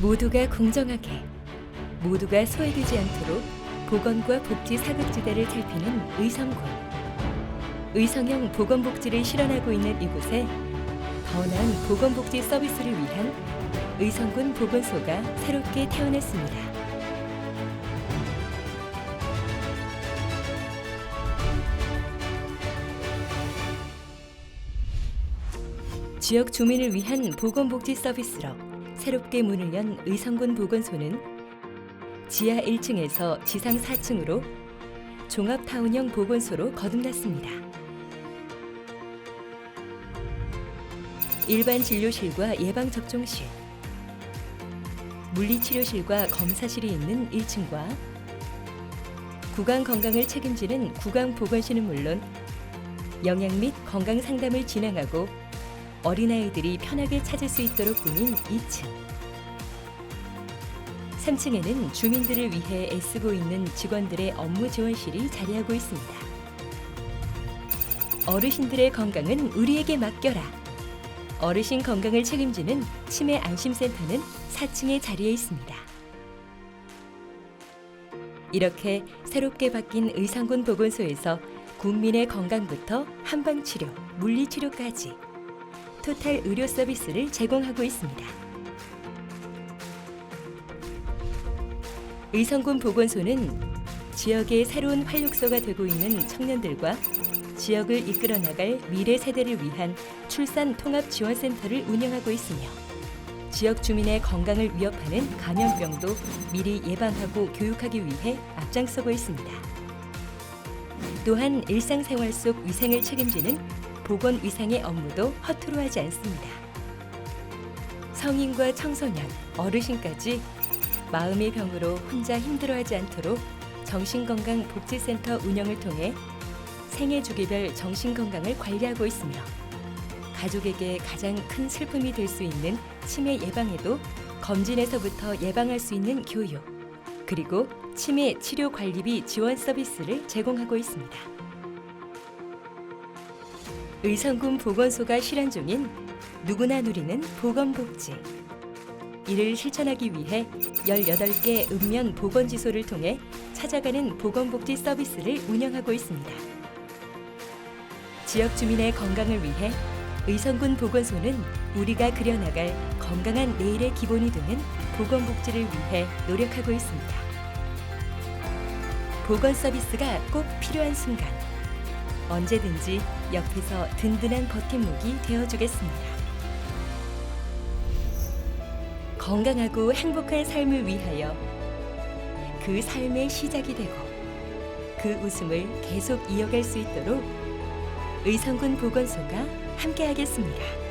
모두가 공정하게, 모두가 소외되지 않도록 보건과 복지 사각지대를 살피는 의성군. 의성형 보건복지를 실현하고 있는 이곳에 더 나은 보건복지 서비스를 위한 의성군 보건소가 새롭게 태어났습니다. 지역 주민을 위한 보건복지 서비스로 새롭게 문을 연 의성군 보건소는 지하 1층에서 지상 4층으로 종합타운형 보건소로 거듭났습니다. 일반 진료실과 예방접종실, 물리치료실과 검사실이 있는 1층과 구강 건강을 책임지는 구강 보건실은 물론 영양 및 건강 상담을 진행하고 어린아이들이 편하게 찾을 수 있도록 꾸민 2층. 3층에는 주민들을 위해 애쓰고 있는 직원들의 업무 지원실이 자리하고 있습니다. 어르신들의 건강은 우리에게 맡겨라. 어르신 건강을 책임지는 치매 안심센터는 4층에 자리해 있습니다. 이렇게 새롭게 바뀐 의상군 보건소에서 국민의 건강부터 한방치료, 물리치료까지 토탈 의료 서비스를 제공하고 있습니다. 의성군 보건소는 지역의 새로운 활력소가 되고 있는 청년들과 지역을 이끌어 나갈 미래 세대를 위한 출산 통합 지원센터를 운영하고 있으며 지역 주민의 건강을 위협하는 감염병도 미리 예방하고 교육하기 위해 앞장서고 있습니다. 또한 일상생활 속 위생을 책임지는 보건 위상의 업무도 허투루 하지 않습니다. 성인과 청소년, 어르신까지 마음의 병으로 혼자 힘들어하지 않도록 정신건강복지센터 운영을 통해 생애 주기별 정신건강을 관리하고 있으며 가족에게 가장 큰 슬픔이 될 수 있는 치매 예방에도 검진에서부터 예방할 수 있는 교육 그리고 치매 치료 관리비 지원 서비스를 제공하고 있습니다. 의성군 보건소가 실현 중인 누구나 누리는 보건복지. 이를 실천하기 위해 18개 읍면 보건지소를 통해 찾아가는 보건복지 서비스를 운영하고 있습니다. 지역 주민의 건강을 위해 의성군 보건소는 우리가 그려나갈 건강한 내일의 기본이 되는 보건복지를 위해 노력하고 있습니다. 보건 서비스가 꼭 필요한 순간 언제든지 옆에서 든든한 버팀목이 되어주겠습니다. 건강하고 행복한 삶을 위하여 그 삶의 시작이 되고 그 웃음을 계속 이어갈 수 있도록 의성군 보건소가 함께하겠습니다.